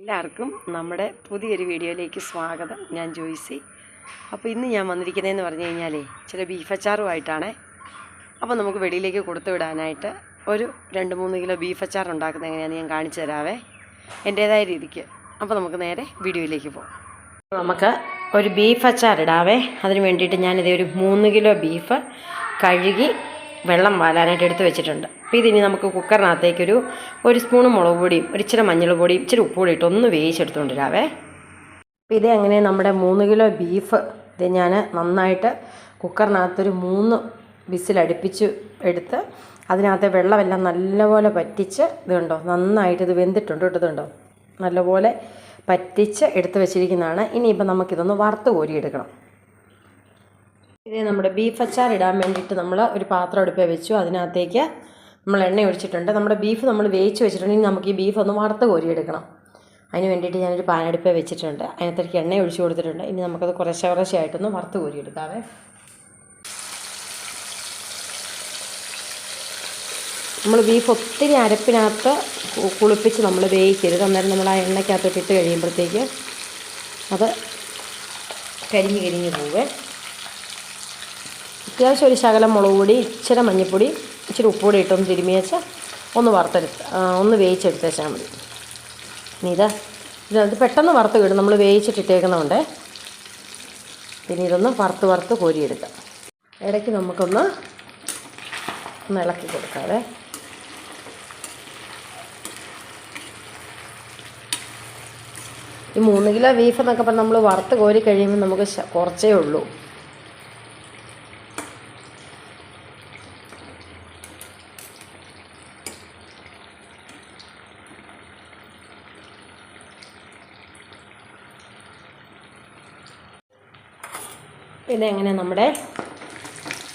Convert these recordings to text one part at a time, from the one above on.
എല്ലാവർക്കും നമ്മുടെ പുതിയൊരു വീഡിയോയിലേക്ക് സ്വാഗതം. ഞാൻ ജോയിസി. അപ്പോൾ ഇന്ന് ഞാൻ വന്നിരിക്കുന്നതെന്ന് പറഞ്ഞു കഴിഞ്ഞാലേ ചില ബീഫ് അച്ചാറുമായിട്ടാണേ അപ്പോൾ നമുക്ക് വെളിയിലേക്ക് കൊടുത്തു വിടാനായിട്ട് ഒരു രണ്ട് മൂന്ന് കിലോ ബീഫ് അച്ചാർ ഉണ്ടാക്കുന്നത് എങ്ങനെയാണെന്ന് ഞാൻ കാണിച്ചു തരാവേ. എന്റേതായ രീതിക്ക്. അപ്പോൾ നമുക്ക് നേരെ വീഡിയോയിലേക്ക് പോകാം. നമുക്ക് ഒരു ബീഫ് അച്ചാർ ഇടാവേ. അതിന് വേണ്ടിയിട്ട് ഞാനിതേ ഒരു മൂന്ന് കിലോ ബീഫ് കഴുകി വെള്ളം വാലാനായിട്ട് എടുത്ത് വെച്ചിട്ടുണ്ട്. അപ്പോൾ ഇതിനി നമുക്ക് കുക്കറിനകത്തേക്കൊരു ഒരു സ്പൂൺ മുളക് പൊടിയും ഒരു ഇച്ചിരി മഞ്ഞൾ പൊടിയും ഇച്ചിരി ഉപ്പ് കൂടി ഇട്ട് ഒന്ന് വേവിച്ചെടുത്തുകൊണ്ടിരാവേ അപ്പോൾ ഇത് അങ്ങനെ നമ്മുടെ മൂന്ന് കിലോ ബീഫ് ഇത് ഞാൻ നന്നായിട്ട് കുക്കറിനകത്തൊരു മൂന്ന് വിസിലടുപ്പിച്ച് എടുത്ത് അതിനകത്തെ വെള്ളമെല്ലാം നല്ലപോലെ പറ്റിച്ച് ഇത് നന്നായിട്ട് ഇത് വെന്തിട്ടുണ്ട് ഇട്ടതുണ്ടോ നല്ലപോലെ പറ്റിച്ച് എടുത്ത് വെച്ചിരിക്കുന്നതാണ്. ഇനിയിപ്പോൾ നമുക്കിതൊന്ന് വറുത്ത് കോരിയെടുക്കണം. ഇത് നമ്മുടെ ബീഫ് അച്ചാർ ഇടാൻ വേണ്ടിയിട്ട് നമ്മൾ ഒരു പാത്രം അടുപ്പേ വെച്ചു. അതിനകത്തേക്ക് നമ്മൾ എണ്ണ ഒഴിച്ചിട്ടുണ്ട്. നമ്മുടെ ബീഫ് നമ്മൾ വേവിച്ച് വെച്ചിട്ടുണ്ടെങ്കിൽ നമുക്ക് ഈ ബീഫ് ഒന്ന് വറുത്ത് കോരിയെടുക്കണം. അതിന് വേണ്ടിയിട്ട് ഞാനൊരു പാനടുപ്പേ വെച്ചിട്ടുണ്ട്. അതിനകത്തേക്ക് എണ്ണ ഒഴിച്ച് കൊടുത്തിട്ടുണ്ട്. ഇനി നമുക്കത് കുറേശ്ശെ കുറേശ്ശെ ആയിട്ടൊന്ന് വറുത്ത് കോരിയെടുക്കാവേ. നമ്മൾ ബീഫ് ഒത്തിരി അരപ്പിനകത്ത് കുളിപ്പിച്ച് നമ്മൾ വേവിക്കരുത്. അന്നേരം നമ്മൾ ആ എണ്ണയ്ക്കകത്തോട്ട് ഇട്ട് കഴിയുമ്പോഴത്തേക്ക് അത് കരിഞ്ഞ് കരിഞ്ഞ് പോവേ. അത്യാവശ്യം ഒരു ശകലം മുളക് പൊടി ഇച്ചിരി മഞ്ഞൾപ്പൊടി ഇച്ചിരി ഉപ്പുകൂടി ഇട്ടൊന്ന് തിരുമ്മി വെച്ച് ഒന്ന് വറുത്തെടുത്ത് ഒന്ന് വേവിച്ചെടുത്ത് വെച്ചാൽ മതി. ഇനി ഇത് ഇത് പെട്ടെന്ന് വറുത്ത് കിട്ടും നമ്മൾ വേവിച്ചിട്ടിട്ടേക്കുന്നതുകൊണ്ട്. പിന്നെ ഇതൊന്ന് വറുത്ത് വറുത്ത് കോരിയെടുക്കാം. ഇടയ്ക്ക് നമുക്കൊന്ന് ഒന്ന് ഇളക്കി കൊടുക്കാതെ ഈ മൂന്ന് കിലോ ബീഫ് എന്നൊക്കെ പറഞ്ഞാൽ നമ്മൾ വറുത്ത് കോരി കഴിയുമ്പോൾ നമുക്ക് കുറച്ചേ ഉള്ളൂ. എങ്ങനെ നമ്മുടെ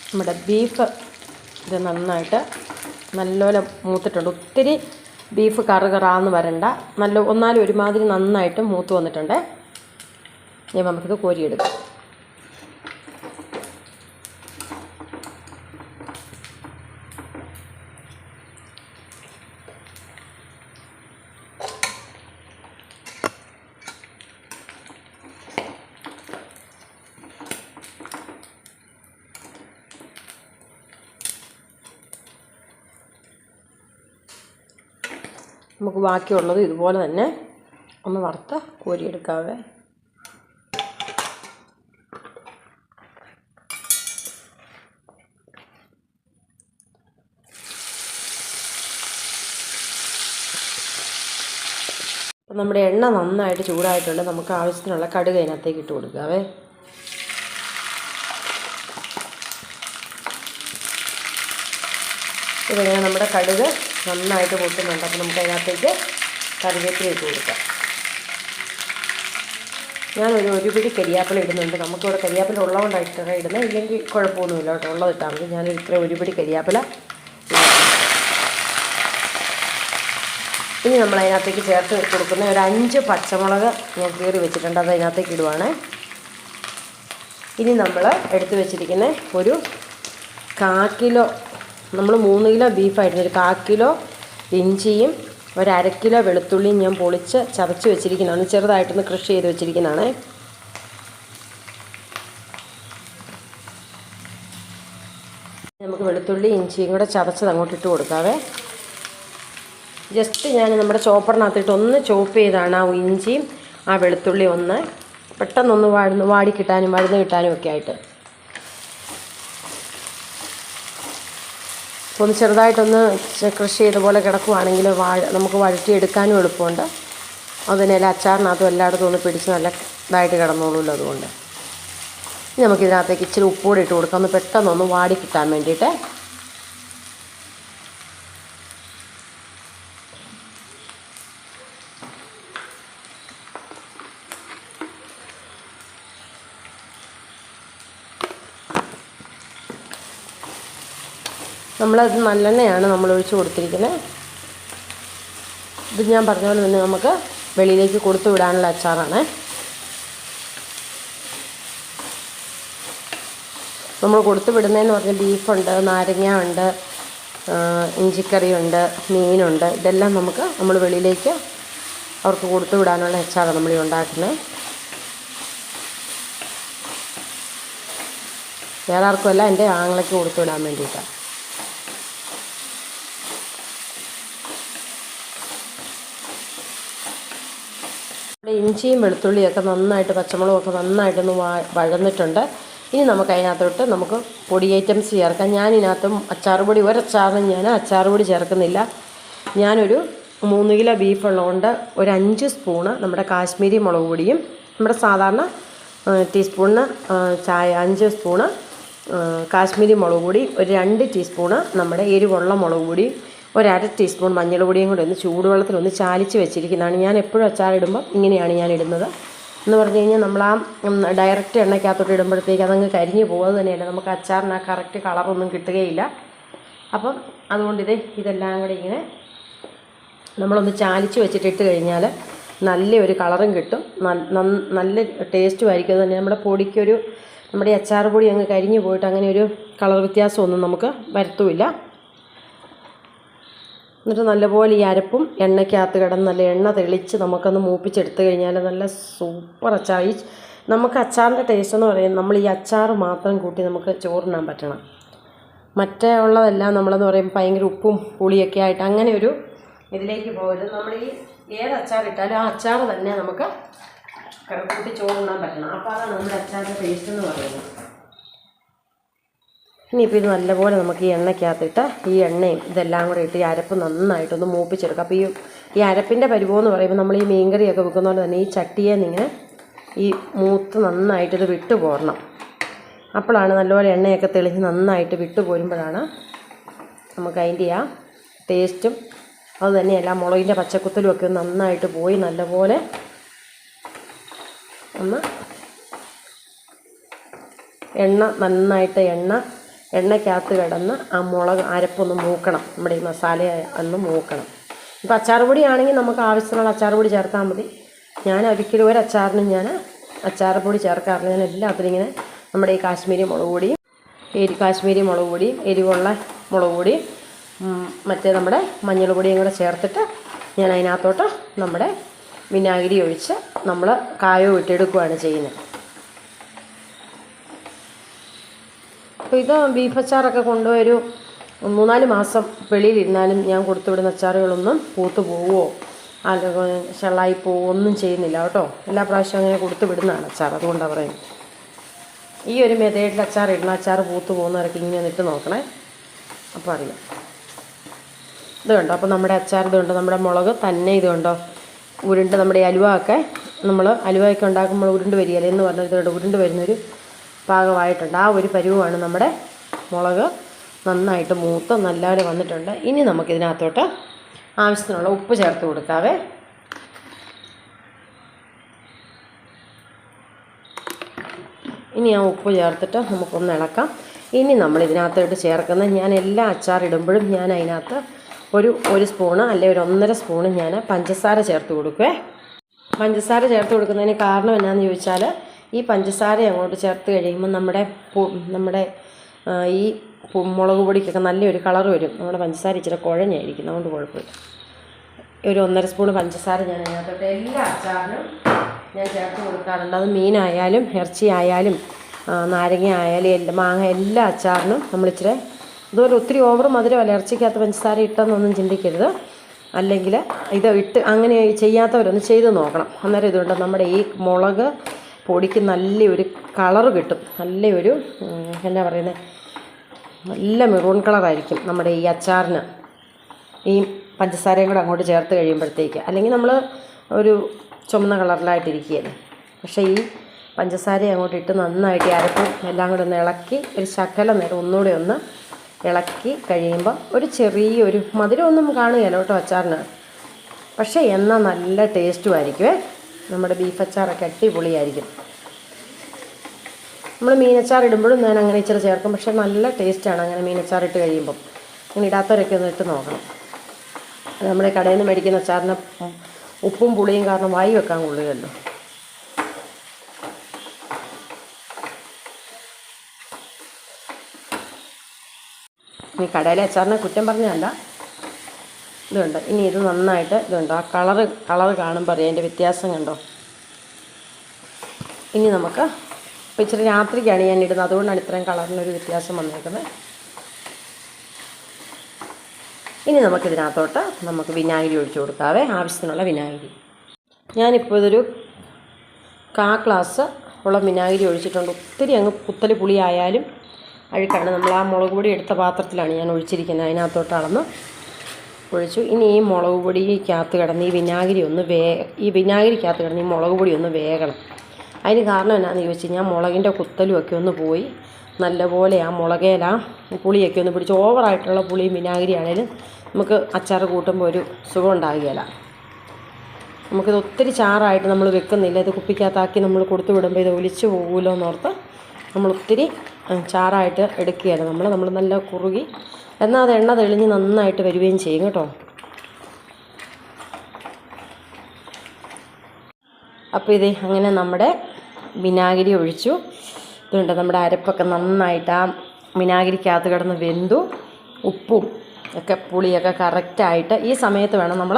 നമ്മുടെ ബീഫ് ഇത് നന്നായിട്ട് നല്ലപോലെ മൂത്തിട്ടുണ്ട്. ഒത്തിരി ബീഫ് കറ് കറാന്ന് വരണ്ട. നല്ല ഒന്നാലും ഒരുമാതിരി നന്നായിട്ട് മൂത്ത് വന്നിട്ടുണ്ട്. ഇനി നമുക്കിത് കോരിയെടുക്കാം. നമുക്ക് ബാക്കിയുള്ളത് ഇതുപോലെ തന്നെ ഒന്ന് വറുത്ത് കോരിയെടുക്കാവേ. നമ്മുടെ എണ്ണ നന്നായിട്ട് ചൂടായിട്ടുണ്ട്. നമുക്ക് ആവശ്യത്തിനുള്ള കടുക് അതിനകത്തേക്ക് ഇട്ട് കൊടുക്കാവേ. ഇതിങ്ങനെ നമ്മുടെ കടുക് നന്നായിട്ട് പൊട്ടുന്നുണ്ട്. അപ്പോൾ നമുക്ക് അതിനകത്തേക്ക് കറിവേപ്പില ഇട്ട് കൊടുക്കാം. ഞാനൊരു ഒരു പിടി കരിയാപ്പില ഇടുന്നുണ്ട്. നമുക്കിവിടെ കരിയാപ്പില ഉള്ളതുകൊണ്ടാണ് ഇത്ര ഇടുന്നത്. ഇല്ലെങ്കിൽ കുഴപ്പമൊന്നുമില്ല കേട്ടോ. ഉള്ളത് ഇട്ടാൽ മതി. ഞാനൊരു ഇത്ര ഒരു പിടി കരിയാപ്പില. ഇനി നമ്മൾ അതിനകത്തേക്ക് ചേർത്ത് കൊടുക്കുന്ന ഒരു അഞ്ച് പച്ചമുളക് ഞാൻ കീറി വെച്ചിട്ടുണ്ട്. അത് അതിനകത്തേക്ക് ഇടുവാണ്. ഇനി നമ്മൾ എടുത്തു വെച്ചിരിക്കുന്ന ഒരു കാ കിലോ നമ്മൾ മൂന്ന് കിലോ ബീഫായിരുന്നു ഒരു കാ കിലോ ഇഞ്ചിയും ഒരു അര കിലോ വെളുത്തുള്ളിയും ഞാൻ പൊളിച്ച് ചതച്ച് വെച്ചിരിക്കുന്നതാണ്. ചെറുതായിട്ടൊന്ന് കൃഷി ചെയ്ത് വെച്ചിരിക്കുന്നതാണ്. നമുക്ക് വെളുത്തുള്ളി ഇഞ്ചിയും കൂടെ ചതച്ചത് അങ്ങോട്ട് ഇട്ട് കൊടുക്കാവേ. ജസ്റ്റ് ഞാൻ നമ്മുടെ ചോപ്പറിനകത്തിട്ട് ഒന്ന് ചോപ്പ് ചെയ്താണ് ആ ഇഞ്ചിയും ആ വെളുത്തുള്ളി ഒന്ന് പെട്ടെന്നൊന്ന് വാടുന്നു വാടി കിട്ടാനും വഴുന്ന് കിട്ടാനും ഒക്കെ ആയിട്ട്. അപ്പോൾ ഒന്ന് ചെറുതായിട്ടൊന്ന് കൃഷി ചെയ്ത പോലെ കിടക്കുവാണെങ്കിൽ വാഴ നമുക്ക് വഴറ്റിയെടുക്കാനും എളുപ്പമുണ്ട്. അതിനെല്ലാം അച്ചാറിനകത്തും എല്ലായിടത്തും ഒന്ന് പിടിച്ച് നല്ല ഇതായിട്ട് കിടന്നോളൂല്ലോ അതുകൊണ്ട്. നമുക്കിതിനകത്തേക്ക് ഇച്ചിരി ഉപ്പുകൂടി ഇട്ട് കൊടുക്കാം. ഒന്ന് പെട്ടെന്നൊന്ന് വാടി കിട്ടാൻ വേണ്ടിയിട്ട് നമ്മളത് നല്ലെണ്ണയാണ് നമ്മൾ ഒഴിച്ച് കൊടുത്തിരിക്കുന്നത് ഇത് ഞാൻ പറഞ്ഞ പോലെ തന്നെ നമുക്ക് വെളിയിലേക്ക് കൊടുത്തു വിടാനുള്ള അച്ചാറാണ്. നമ്മൾ കൊടുത്തു വിടുന്നതെന്ന് പറഞ്ഞാൽ ബീഫുണ്ട് നാരങ്ങ ഉണ്ട് ഇഞ്ചിക്കറിയുണ്ട് മീനുണ്ട്. ഇതെല്ലാം നമുക്ക് നമ്മൾ വെളിയിലേക്ക് അവർക്ക് കൊടുത്തു വിടാനുള്ള അച്ചാറാണ് നമ്മൾ ഉണ്ടാക്കുന്നത് വേറെ ആർക്കുമല്ല എന്റെ ആങ്ങളയ്ക്ക് കൊടുത്തു വിടാൻ വേണ്ടിയിട്ടാണ്. ഇഞ്ചിയും വെളുത്തുള്ളിയൊക്കെ നന്നായിട്ട് പച്ചമുളകൊക്കെ നന്നായിട്ടൊന്ന് വഴന്നിട്ടുണ്ട്. ഇനി നമുക്ക് അതിനകത്തോട്ട് നമുക്ക് പൊടി ഐറ്റംസ് ചേർക്കാം. ഞാൻ ഇതിനകത്തും അച്ചാർ പൊടി ഒരച്ചാറിനും ഞാൻ അച്ചാർ പൊടി ചേർക്കുന്നില്ല. ഞാനൊരു മൂന്ന് കിലോ ബീഫ് ഉള്ളതുകൊണ്ട് ഒരു അഞ്ച് സ്പൂണ് നമ്മുടെ കാശ്മീരി മുളക് പൊടിയും നമ്മുടെ സാധാരണ ടീസ്പൂണിന് ചായ അഞ്ച് സ്പൂണ് കാശ്മീരി മുളക് പൊടി ഒരു രണ്ട് ടീസ്പൂണ് നമ്മുടെ എരിവുള്ള മുളക് പൊടി ഒരു ടീസ്പൂൺ ടീസ്പൂൺ കൂടെ ഒന്ന് ചൂടുവെള്ളത്തിലൊന്ന് ചാലിച്ച് വെച്ചിരിക്കുന്നതാണ്. ഞാൻ എപ്പോഴും അച്ചാറിടുമ്പോൾ ഇങ്ങനെയാണ് ഞാൻ ഇടുന്നത്. എന്ന് പറഞ്ഞു കഴിഞ്ഞാൽ നമ്മൾ ആ ഡയറക്റ്റ് എണ്ണയ്ക്കകത്തോട്ട് ഇടുമ്പോഴത്തേക്ക് അതങ്ങ് കരിഞ്ഞു പോകുക തന്നെയല്ല. നമുക്ക് അച്ചാറിന് ആ കറക്റ്റ് കളറൊന്നും കിട്ടുകയില്ല. അപ്പം അതുകൊണ്ട് ഇത് ഇതെല്ലാം കൂടി ഇങ്ങനെ നമ്മളൊന്ന് ചാലിച്ച് വെച്ചിട്ട് ഇട്ട് കഴിഞ്ഞാൽ നല്ലൊരു കളറും കിട്ടും. നല്ല ടേസ്റ്റും ആയിരിക്കും. തന്നെ നമ്മുടെ പൊടിക്കൊരു നമ്മുടെ അച്ചാർ പൊടി അങ്ങ് കരിഞ്ഞു പോയിട്ട് അങ്ങനെ ഒരു കളർ വ്യത്യാസമൊന്നും നമുക്ക് വരുത്തുമില്ല എന്നിട്ട് നല്ലപോലെ ഈ അരപ്പും എണ്ണയ്ക്കകത്ത് കിടന്ന് നല്ല എണ്ണ തെളിച്ച് നമുക്കൊന്ന് മൂപ്പിച്ചെടുത്ത് കഴിഞ്ഞാൽ നല്ല സൂപ്പർ അച്ചാർ. ഈ നമുക്ക് അച്ചാറിന്റെ ടേസ്റ്റ് എന്ന് പറയുന്നത് നമ്മൾ ഈ അച്ചാർ മാത്രം കൂട്ടി നമുക്ക് ചോറിനാൻ പറ്റണം. മറ്റേ ഉള്ളതെല്ലാം നമ്മളെന്ന് പറയും ഭയങ്കര ഉപ്പും പുളിയൊക്കെ ആയിട്ട് അങ്ങനെ ഒരു ഇതിലേക്ക് പോകരുത്. നമ്മൾ ഈ ഏത് അച്ചാർ ഇട്ടാലും ആ അച്ചാർ തന്നെ നമുക്ക് കൂട്ടി ചോറുണ്ണാൻ പറ്റണം. അപ്പോൾ അതാണ് നമ്മുടെ അച്ചാറിന്റെ ടേസ്റ്റ് എന്ന് പറയുന്നത്. ഇനിയിപ്പോൾ ഇത് നല്ലപോലെ നമുക്ക് ഈ എണ്ണയ്ക്കകത്തിട്ട് ഈ എണ്ണയും ഇതെല്ലാം കൂടെ ഇട്ട് ഈ അരപ്പ് നന്നായിട്ടൊന്ന് മൂപ്പിച്ചെടുക്കാം. അപ്പോൾ ഈ ഈ അരപ്പിന്റെ എന്ന് പറയുമ്പോൾ നമ്മൾ ഈ മീൻകറിയൊക്കെ വെക്കുന്ന പോലെ തന്നെ ഈ ചട്ടിയെ ഇങ്ങനെ ഈ മൂത്ത് നന്നായിട്ട് വിട്ടു പോരണം. അപ്പോഴാണ് നല്ലപോലെ എണ്ണയൊക്കെ തെളിഞ്ഞ് നന്നായിട്ട് വിട്ടു പോരുമ്പോഴാണ് നമുക്ക് അതിന്റെ ആ ടേസ്റ്റും അതുതന്നെയല്ല മുളകിന്റെ പച്ചക്കുത്തലും ഒക്കെ നന്നായിട്ട് പോയി നല്ലപോലെ ഒന്ന് എണ്ണ നന്നായിട്ട് എണ്ണ എണ്ണയ്ക്കകത്ത് കിടന്ന് ആ മുളക് അരപ്പൊന്ന് മൂക്കണം. നമ്മുടെ ഈ മസാല ഒന്ന് മൂക്കണം. ഇപ്പോൾ അച്ചാർ പൊടി ആണെങ്കിൽ നമുക്ക് ആവശ്യത്തിനുള്ള അച്ചാർ പൊടി ചേർത്താൽ മതി. ഞാൻ ഒരിക്കലും ഒരു അച്ചാറിനും ഞാൻ അച്ചാർ പൊടി ചേർക്കാറില്ല. ഞാൻ എല്ലാത്തിനും ഇങ്ങനെ നമ്മുടെ ഈ കാശ്മീരി മുളക് പൊടിയും എരി കാശ്മീരി മുളക് പൊടിയും എരിവുള്ള മുളക് പൊടിയും മറ്റേ നമ്മുടെ മഞ്ഞൾ പൊടിയും കൂടെ ചേർത്തിട്ട് ഞാൻ അതിനകത്തോട്ട് നമ്മുടെ വിനാഗിരി ഒഴിച്ച് നമ്മൾ കായോ ഇട്ടെടുക്കുകയാണ് ചെയ്യുന്നത്. അപ്പോൾ ഇത് ബീഫ് അച്ചാറൊക്കെ കൊണ്ടുപോയൊരു മൂന്നാൽ മാസം വെളിയിലിരുന്നാലും ഞാൻ കൊടുത്തുവിടുന്ന അച്ചാറുകളൊന്നും പൂത്തു പോവുമോ അല്ലെങ്കിൽ ഷെള്ളായി പോവുമോ ഒന്നും ചെയ്യുന്നില്ല കേട്ടോ. എല്ലാ പ്രാവശ്യവും അങ്ങനെ കൊടുത്തു വിടുന്നതാണ് അച്ചാർ. അതുകൊണ്ടാണ് പറയുന്നത്. ഈ ഒരു മെതേഡിൽ അച്ചാർ ഇടുന്ന അച്ചാർ പൂത്തു പോകുന്നവരൊക്കെ ഇങ്ങനെ നിട്ട് നോക്കണേ. അപ്പോൾ അറിയാം. ഇത് കണ്ടോ? അപ്പോൾ നമ്മുടെ അച്ചാർ ഇത് കണ്ടോ നമ്മുടെ മുളക് തന്നെ ഇത് കണ്ടോ? ഉരുണ്ട് നമ്മുടെ അലുവ ഒക്കെ നമ്മൾ അലുവയൊക്കെ ഉണ്ടാക്കുമ്പോൾ ഉരുണ്ട് വരികയല്ലേ എന്ന് കണ്ടോ? ഉരുണ്ട് വരുന്നൊരു പാകമായിട്ടുണ്ട്. ആ ഒരു പരുവമാണ് നമ്മുടെ മുളക് നന്നായിട്ട് മൂത്ത് നല്ലാതെ വന്നിട്ടുണ്ട്. ഇനി നമുക്കിതിനകത്തോട്ട് ആവശ്യത്തിനുള്ള ഉപ്പ് ചേർത്ത് കൊടുക്കാവേ. ഇനി ആ ഉപ്പ് ചേർത്തിട്ട് നമുക്കൊന്ന് ഇളക്കാം. ഇനി നമ്മൾ ഇതിനകത്തോട്ട് ചേർക്കുന്ന ഞാൻ എല്ലാ അച്ചാർ ഇടുമ്പോഴും ഞാൻ അതിനകത്ത് ഒരു ഒരു സ്പൂണ് അല്ലെങ്കിൽ ഒരു ഒന്നര സ്പൂണ് ഞാൻ പഞ്ചസാര ചേർത്ത് കൊടുക്കുവേ. പഞ്ചസാര ചേർത്ത് കൊടുക്കുന്നതിന് കാരണം എന്നാന്ന് ചോദിച്ചാൽ ഈ പഞ്ചസാര അങ്ങോട്ട് ചേർത്ത് കഴിയുമ്പോൾ നമ്മുടെ നമ്മുടെ ഈ മുളക് പൊടിക്കൊക്കെ നല്ലൊരു കളർ വരും. നമ്മുടെ പഞ്ചസാര ഇച്ചിരി കുഴഞ്ഞായിരിക്കും. അതുകൊണ്ട് കുഴപ്പമില്ല. ഒരു ഒന്നര സ്പൂൺ പഞ്ചസാര ഞാൻ അതിനകത്തോട്ട് എല്ലാ അച്ചാറിനും ഞാൻ ചേർത്ത് കൊടുക്കാറുണ്ട്. അത് മീനായാലും ഇറച്ചി ആയാലും നാരങ്ങ ആയാലും എല്ലാ മാങ്ങ എല്ലാ അച്ചാറിനും നമ്മൾ ഇച്ചിരി ഇതുപോലെ ഒത്തിരി ഓവർ മധുരമല്ല. ഇറച്ചിക്കകത്ത് പഞ്ചസാര ഇട്ടെന്നൊന്നും ചിന്തിക്കരുത്. അല്ലെങ്കിൽ ഇത് ഇട്ട് അങ്ങനെ ചെയ്യാത്തവരൊന്ന് ചെയ്ത് നോക്കണം. അന്നേരം ഇതുകൊണ്ട് നമ്മുടെ ഈ മുളക് പൊടിക്ക് നല്ലൊരു കളർ കിട്ടും. നല്ലൊരു എന്നാ പറയുന്നത് നല്ല മെറൂൺ കളറായിരിക്കും നമ്മുടെ ഈ അച്ചാറിന്. ഈ പഞ്ചസാരയും കൂടെ അങ്ങോട്ട് ചേർത്ത് കഴിയുമ്പോഴത്തേക്ക്. അല്ലെങ്കിൽ നമ്മൾ ഒരു ചുമന്ന കളറിലായിട്ടിരിക്കുകയല്ലേ പക്ഷേ ഈ പഞ്ചസാര അങ്ങോട്ട് ഇട്ട് നന്നായിട്ട് അരപ്പും എല്ലാം കൂടെ ഒന്ന് ഇളക്കി ഒരു ശകല നേരം ഒന്നുകൂടെ ഒന്ന് ഇളക്കി കഴിയുമ്പോൾ ഒരു ചെറിയൊരു മധുരമൊന്നും കാണുകയില്ല കേട്ടോ അച്ചാറിന്. പക്ഷേ എന്നാൽ നല്ല ടേസ്റ്റും ആയിരിക്കുമേ നമ്മുടെ ബീഫ് അച്ചാറൊക്കെ അടിപൊളിയായിരിക്കും. നമ്മൾ മീനച്ചാർ ഇടുമ്പോഴും ഞാൻ അങ്ങനെ ഇച്ചിരി ചേർക്കും. പക്ഷെ നല്ല ടേസ്റ്റാണ് അങ്ങനെ മീനച്ചാർ ഇട്ട് കഴിയുമ്പം. അങ്ങനെ ഇടാത്തവരൊക്കെ ഒന്ന് ഇട്ട് നോക്കണം. നമ്മുടെ കടയിൽ നിന്ന് മേടിക്കുന്ന അച്ചാറിന് ഉപ്പും പുളിയും കാരണം വായി വെക്കാൻ കൊള്ളുകയല്ലോ. ഈ കടയിലെ അച്ചാറിനെ കുറ്റം പറഞ്ഞതല്ല. ഇതുണ്ട്. ഇനി ഇത് നന്നായിട്ട് ഇതുണ്ട്. ആ കളറ് കളറ് കാണുമ്പോൾ അറിയാം. അതിന്റെ വ്യത്യാസം കണ്ടോ? ഇനി നമുക്ക് ഇപ്പം ഇച്ചിരി രാത്രിക്കാണ് ഞാൻ ഇടുന്നത്. അതുകൊണ്ടാണ് ഇത്രയും കളറിനൊരു വ്യത്യാസം വന്നേക്കുന്നത്. ഇനി നമുക്കിതിനകത്തോട്ട് നമുക്ക് വിനാഗിരി ഒഴിച്ചു കൊടുക്കാവേ. ആവശ്യത്തിനുള്ള വിനാഗിരി. ഞാനിപ്പോൾ ഇതൊരു കാ ക്ലാസ് ഉള്ള വിനാഗിരി ഒഴിച്ചിട്ടുണ്ട്. ഒത്തിരി അങ്ങ് കുത്തൽ പുളിയായാലും അഴുക്കാണ്. നമ്മൾ ആ മുളക് പൊടി എടുത്ത പാത്രത്തിലാണ് ഞാൻ ഒഴിച്ചിരിക്കുന്നത്. അതിനകത്തോട്ട് അളന്ന് ഒഴിച്ചു ഇനി ഈ മുളക് പൊടിക്കകത്ത് കിടന്ന് ഈ വിനാഗിരി ഒന്ന് വേ ഈ വിനാഗിരിക്കകത്ത് കിടന്ന് ഈ മുളക് പൊടി ഒന്ന് വേകണം. അതിന് കാരണം എന്നാന്ന് ചോദിച്ചു കഴിഞ്ഞാൽ മുളകിന്റെ കുത്തലും ഒക്കെ ഒന്ന് പോയി. നല്ലപോലെ ആ മുളകേല പുളിയൊക്കെ ഒന്ന് പിടിച്ച് ഓവറായിട്ടുള്ള പുളിയും വിനാഗിരി ആണേലും നമുക്ക് അച്ചാർ കൂട്ടുമ്പോൾ ഒരു സുഖം ഉണ്ടാകുകയില്ല നമുക്കിത് ഒത്തിരി ചാറായിട്ട് നമ്മൾ വെക്കുന്നില്ല. ഇത് കുപ്പിക്കകത്താക്കി നമ്മൾ കൊടുത്തു വിടുമ്പോൾ ഇത് ഒലിച്ചു പോകുമല്ലോ എന്നോർത്ത് നമ്മൾ ഒത്തിരി ചാറായിട്ട് എടുക്കുകയല്ല നമ്മൾ നമ്മൾ നല്ല കുറുകി എന്നാൽ അത് എണ്ണ തെളിഞ്ഞ് നന്നായിട്ട് വരികയും ചെയ്യും കേട്ടോ. അപ്പോൾ ഇത് അങ്ങനെ നമ്മുടെ വിനാഗിരി ഒഴിച്ചു. ഇതുണ്ട് നമ്മുടെ അരപ്പൊക്കെ നന്നായിട്ട് ആ വിനാഗിരിക്കകത്ത് കിടന്ന് വെന്തു. ഉപ്പും ഒക്കെ പുളിയൊക്കെ കറക്റ്റായിട്ട് ഈ സമയത്ത് വേണം നമ്മൾ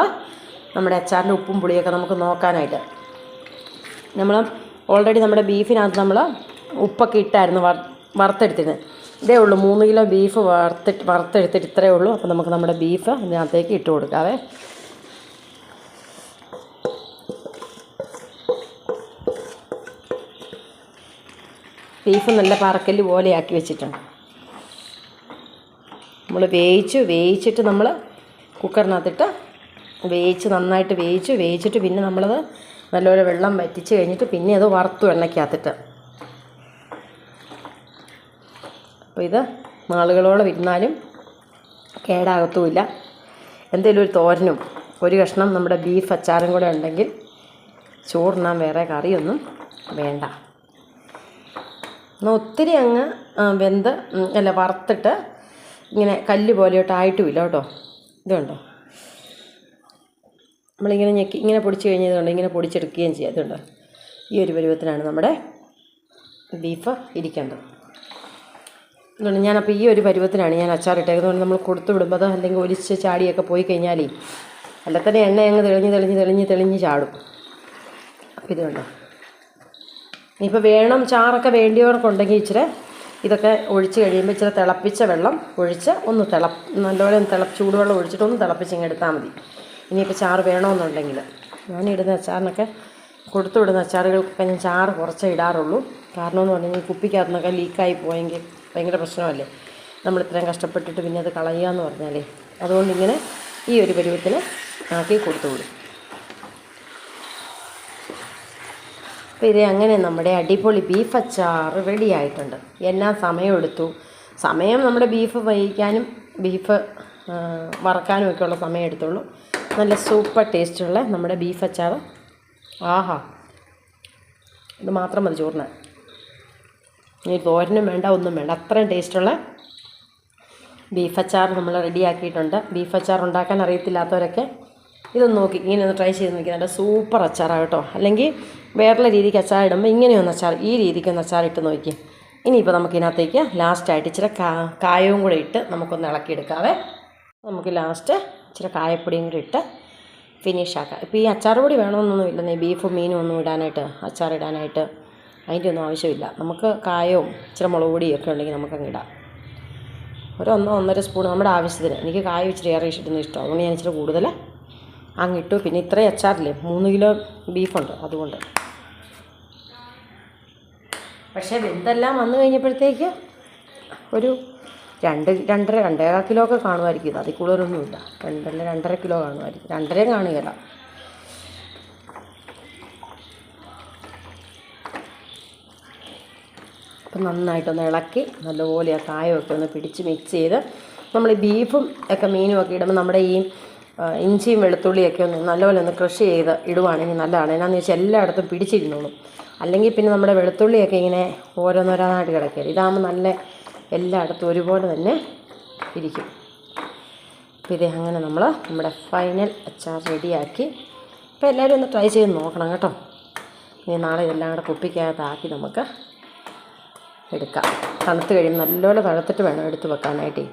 നമ്മുടെ അച്ചാറിന്റെ ഉപ്പും പുളിയൊക്കെ നമുക്ക് നോക്കാനായിട്ട്. നമ്മൾ ഓൾറെഡി നമ്മുടെ ബീഫിനകത്ത് നമ്മൾ ഉപ്പൊക്കെ ഇട്ടായിരുന്നു വറുത്തെടുത്തിരുന്നത്. ഇതേ ഉള്ളൂ മൂന്ന് കിലോ ബീഫ് വറുത്തിട്ട് വറുത്തെടുത്തിട്ട് ഇത്രയേ ഉള്ളൂ. അപ്പോൾ നമുക്ക് നമ്മുടെ ബീഫ് അതിനകത്തേക്ക് ഇട്ട് കൊടുക്കാവേ. ബീഫ് നല്ല പറക്കൽ പോലെയാക്കി വെച്ചിട്ടുണ്ട്. നമ്മൾ വേവിച്ചു വേവിച്ചിട്ട് നമ്മൾ കുക്കറിനകത്തിട്ട് വേവിച്ച് നന്നായിട്ട് വേവിച്ചു വേവിച്ചിട്ട് പിന്നെ നമ്മളത് നല്ലപോലെ വെള്ളം വറ്റിച്ച് കഴിഞ്ഞിട്ട് പിന്നെ അത് വറുത്തു എണ്ണയ്ക്കകത്തിട്ട്. അപ്പോൾ ഇത് നാളുകളോളം ഇരുന്നാലും കേടാകത്തുമില്ല. എന്തെങ്കിലും ഒരു തോരനും ഒരു കഷ്ണം നമ്മുടെ ബീഫ് അച്ചാറും കൂടെ ഉണ്ടെങ്കിൽ ചോറിനാൻ വേറെ കറിയൊന്നും വേണ്ട. എന്നാൽ ഒത്തിരി അങ്ങ് വെന്ത് അല്ല വറുത്തിട്ട് ഇങ്ങനെ കല്ല് പോലെയോട്ട് ആയിട്ടുമില്ല കേട്ടോ. ഇതുണ്ടോ? നമ്മളിങ്ങനെ ഞെക്കി ഇങ്ങനെ പൊടിച്ച് കഴിഞ്ഞതുകൊണ്ട് ഇങ്ങനെ പൊടിച്ചെടുക്കുകയും ചെയ്യാം. ഇതുണ്ട്? ഈ ഒരു പരുവത്തിനാണ് നമ്മുടെ ബീഫ് ഇരിക്കേണ്ടത്. അതുകൊണ്ട് ഞാനപ്പോൾ ഈ ഒരു പരുവത്തിനാണ് ഞാൻ അച്ചാറിട്ടേക്കുന്നത് നമ്മൾ കൊടുത്തു വിടുമ്പോൾ അല്ലെങ്കിൽ ഒലിച്ച് ചാടിയൊക്കെ പോയി കഴിഞ്ഞാലേ അല്ല തന്നെ എണ്ണ അങ്ങ് തെളിഞ്ഞ് തെളിഞ്ഞ് തെളിഞ്ഞ് തെളിഞ്ഞ് ചാടും. അപ്പോൾ ഇത് കണ്ടോ? ഇനിയിപ്പോൾ വേണം ചാറൊക്കെ വേണ്ടിയവർക്കുണ്ടെങ്കിൽ ഇച്ചിരി ഇതൊക്കെ ഒഴിച്ച് കഴിയുമ്പോൾ ഇച്ചിരി തിളപ്പിച്ച വെള്ളം ഒഴിച്ച് ഒന്ന് തിള നല്ലപോലെ ഒന്ന് തിള ചൂടുവെള്ളം ഒഴിച്ചിട്ട് ഒന്ന് തിളപ്പിച്ച് ഇങ്ങ് എടുത്താൽ മതി. ഇനിയിപ്പോൾ ചാറ് വേണമെന്നുണ്ടെങ്കിൽ ഞാനിടുന്ന അച്ചാറിനൊക്കെ കൊടുത്തു വിടുന്ന അച്ചാറുകൾക്കൊക്കെ ഞാൻ ചാറ് കുറച്ചേ ഇടാറുള്ളൂ. കാരണം എന്ന് പറഞ്ഞാൽ കുപ്പിക്കകത്തുനിന്നൊക്കെ ലീക്കായി പോയെങ്കിൽ ഭയങ്കര പ്രശ്നമല്ലേ? നമ്മൾ ഇത്രയും കഷ്ടപ്പെട്ടിട്ട് പിന്നെ അത് കളയുക എന്ന് പറഞ്ഞാലേ അതുകൊണ്ട് ഇങ്ങനെ ഈ ഒരു പരുവത്തിന് ആക്കി കൊടുത്തു വിടും അപ്പോൾ ഇത് അങ്ങനെ നമ്മുടെ അടിപൊളി ബീഫ് അച്ചാർ റെഡി ആയിട്ടുണ്ട്. എന്നാ സമയമെടുത്തു. സമയം നമ്മുടെ ബീഫ് വേവിക്കാനും ബീഫ് വറക്കാനും ഉള്ള സമയം എടുത്തുള്ളൂ. നല്ല സൂപ്പർ ടേസ്റ്റുള്ള നമ്മുടെ ബീഫ് അച്ചാർ. ആഹാ. ഇത് മാത്രം മതി ചോറിന്. ഇനി തോരനും വേണ്ട ഒന്നും വേണ്ട. അത്രയും ടേസ്റ്റുള്ള ബീഫ് അച്ചാർ നമ്മൾ റെഡിയാക്കിയിട്ടുണ്ട്. ബീഫ് അച്ചാർ ഉണ്ടാക്കാൻ അറിയത്തില്ലാത്തവരൊക്കെ ഇതൊന്ന് നോക്കി. ഇങ്ങനെ ഒന്ന് ട്രൈ ചെയ്ത് നോക്കി. നല്ല സൂപ്പർ അച്ചാറാണ് കേട്ടോ. അല്ലെങ്കിൽ വേറെ രീതിക്ക് അച്ചാർ ഇടുമ്പോൾ ഇങ്ങനെയൊന്ന് അച്ചാർ ഈ രീതിക്കൊന്ന് അച്ചാർ ഇട്ട് നോക്കി. ഇനിയിപ്പോൾ നമുക്ക് ഇതിനകത്തേക്ക് ലാസ്റ്റായിട്ട് ഇച്ചിരി കായവും കൂടെ ഇട്ട് നമുക്കൊന്ന് ഇളക്കിയെടുക്കാവേ. നമുക്ക് ലാസ്റ്റ് ഇച്ചിരി കായപ്പൊടിയും കൂടി ഇട്ട് ഫിനിഷ് ആക്കാം. ഇപ്പോൾ ഈ അച്ചാർ പൊടി വേണമെന്നൊന്നും ഇല്ലെന്നേ ബീഫും മീനും ഒന്നും ഇടാനായിട്ട് അച്ചാർ ഇടാനായിട്ട്. അതിന്റെ ഒന്നും ആവശ്യമില്ല. നമുക്ക് കായവും ഇച്ചിരി മുളക് പൊടിയും ഒക്കെ ഉണ്ടെങ്കിൽ നമുക്കങ്ങ് ഇടാം. ഒരു ഒന്നോ ഒന്നര സ്പൂൺ നമ്മുടെ ആവശ്യത്തിന്. എനിക്ക് കായ ഇച്ചിരി ഏറെ ഇഷ്ടം ഇഷ്ടം. അതുകൊണ്ട് ഞാൻ ഇച്ചിരി കൂടുതൽ അങ്ങിട്ടു പിന്നെ ഇത്രയും അച്ചാറില്ലേ മൂന്ന് കിലോ ബീഫുണ്ട് അതുകൊണ്ട്. പക്ഷേ വെന്തെല്ലാം വന്നു കഴിഞ്ഞപ്പോഴത്തേക്ക് ഒരു രണ്ട് രണ്ടര രണ്ടേകാൽ കിലോ ഒക്കെ കാണുമായിരിക്കും അതിൽ കൂടുതലൊന്നുമില്ല. രണ്ടര രണ്ടര കിലോ കാണുമായിരിക്കും. രണ്ടരയും കാണുകയില്ല. അപ്പം നന്നായിട്ടൊന്ന് ഇളക്കി നല്ലപോലെ ആ കായമൊക്കെ ഒന്ന് പിടിച്ച് മിക്സ് ചെയ്ത് നമ്മൾ ഈ ബീഫും ഒക്കെ മീനും ഒക്കെ ഇടുമ്പോൾ നമ്മുടെ ഈ ഇഞ്ചിയും വെളുത്തുള്ളിയൊക്കെ ഒന്ന് നല്ലപോലെ ഒന്ന് ക്രഷ് ചെയ്ത് ഇടുവാണെങ്കിൽ നല്ലതാണ്. എന്നാന്ന് വെച്ചാൽ എല്ലായിടത്തും പിടിച്ചിരുന്നോളും. അല്ലെങ്കിൽ പിന്നെ നമ്മുടെ വെളുത്തുള്ളിയൊക്കെ ഇങ്ങനെ ഓരോന്നോരോന്നായിട്ട് കിടക്കരുത്. ഇതാകുമ്പോൾ നല്ല എല്ലായിടത്തും ഒരുപോലെ തന്നെ ഇരിക്കും. അപ്പോൾ ഇത് അങ്ങനെ നമ്മൾ നമ്മുടെ ഫൈനൽ അച്ചാർ റെഡിയാക്കി. അപ്പോൾ എല്ലാവരും ഒന്ന് ട്രൈ ചെയ്ത് നോക്കണം കേട്ടോ. ഇനി നാളെ ഇതെല്ലാം കൂടെ കുപ്പിക്കകത്താക്കി നമുക്ക് എടുക്കാം. തണുത്ത് കഴിയുമ്പോൾ നല്ലപോലെ തണുത്തിട്ട് വേണം എടുത്ത് വെക്കാനായിട്ടേ.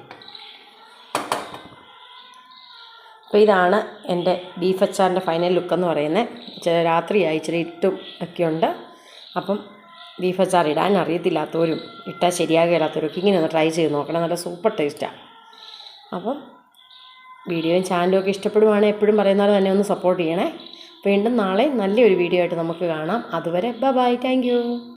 അപ്പോൾ ഇതാണ് എന്റെ ബീഫ് അച്ചാറിന്റെ ഫൈനൽ ലുക്ക് എന്ന് പറയുന്നത്. ചില രാത്രിയായി ഇച്ചിരി ഇട്ടും ഒക്കെ ഉണ്ട്. അപ്പം ബീഫ് അച്ചാർ ഇടാൻ അറിയത്തില്ലാത്തവരും ഇട്ടാൽ ശരിയാകില്ലാത്തവരൊക്കെ ഇങ്ങനെ ഒന്ന് ട്രൈ ചെയ്ത് നോക്കണം. നല്ല സൂപ്പർ ടേസ്റ്റാണ് അപ്പം വീഡിയോയും ചാനലും ഒക്കെ ഇഷ്ടപ്പെടുവാണെങ്കിൽ എപ്പോഴും പറയുന്ന പോലെ തന്നെ ഒന്ന് സപ്പോർട്ട് ചെയ്യണേ. വീണ്ടും നാളെ നല്ലൊരു വീഡിയോ ആയിട്ട് നമുക്ക് കാണാം. അതുവരെ ബൈ ബൈ താങ്ക്